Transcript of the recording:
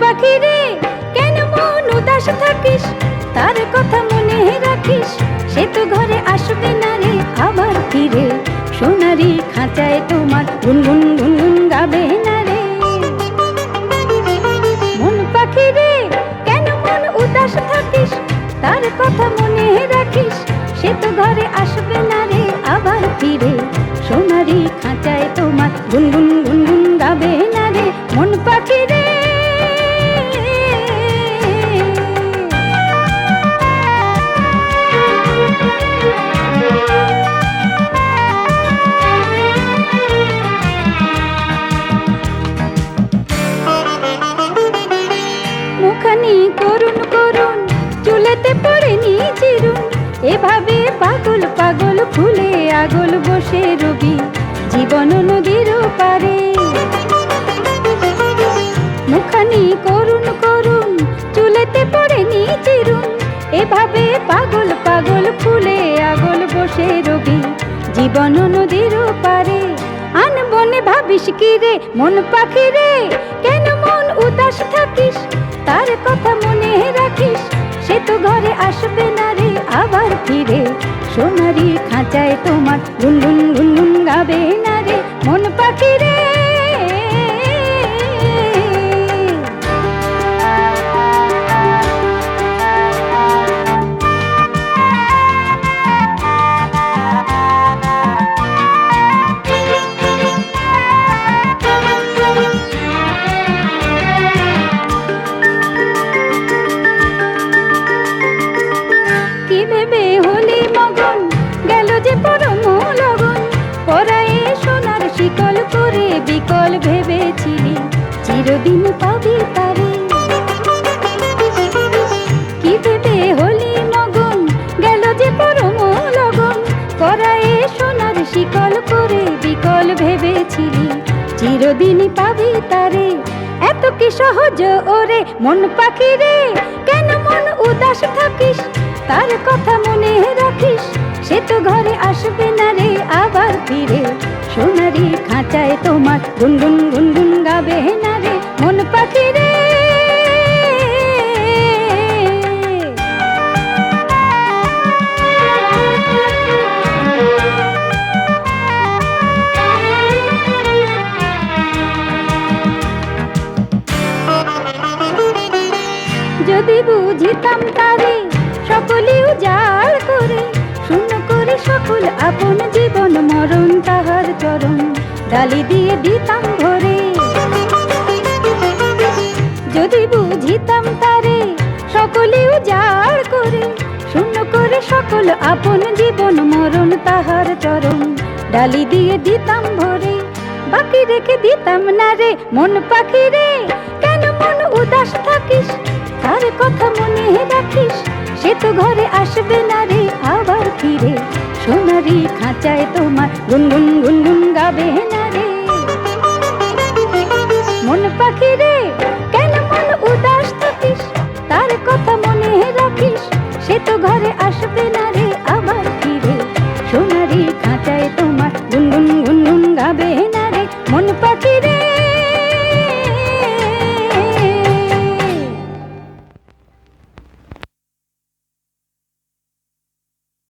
পাখি রে, কেন মন উদাস থাকিস? তার কথা মনে রাখিস, সে তো ঘরে আসবে না রে, আবার ফিরে। সোনারি খাঁচায় তোমার গুনগুন গুনগুন গাবে না রে। মন পাখি রে, কেন মন উদাস থাকিস? তার কথা মনে রাখিস, সে তো ঘরে আসবে না রে জীবন নদীর পারে। মুখানি করুন করুন চুলেতে পড়েনি চিরুন এভাবে পাগল পাগল ফুলে আগল বসে রবি। জীবন নদীর পারে। আন বনে ভাবিস কি রে, মন পাখি রে? কেন মন উদাস থাকিস? তার কথা মনে রাখিস, সে তো ঘরে আসবে না রে। শিকল করে বিকল ভেবেছিলি, চিরদিন পাবি তারে কি ভেবে হলি মগন গেল যে পরম লগন। পরায়ে সোনার শিকল করে বিকল ভেবেছিলি, চিরদিন পাবি তারে। এত কি সহজ ওরে, মন পাখি রে, কেন মন উদাস থাকিস? তার কথা মনে রাখিস, সে তো ঘরে আসবে না রে, আবার ফিরে। সোনারি খাঁচায় তোমার, গুনগুন গুনগুন গাবে না রে মন পাখি রে। যদি বুঝিতাম তারে সকলে উজাড় করে, শূন্য করে সকল আপন জীবন মরণ তাহার চরণ। ডালি দিয়ে দিতাম ভরে। যদি বুঝিতাম তারে, সকলে উজাড় করে। শূন্য করে সকল আপন জীবন মরণ তাহার চরণ। ডালি দিয়ে দিতাম ভরে। বাকি রেখে দিতাম না রে, মন পাখি রে। কেন মন উদাস থাকিস? তার কথা মনে রাখিস? সে তো ঘরে আসবে না রে। খাঁচায় তোমার। গুনগুন গুনগুন গাবে না রে। মন পাখি রে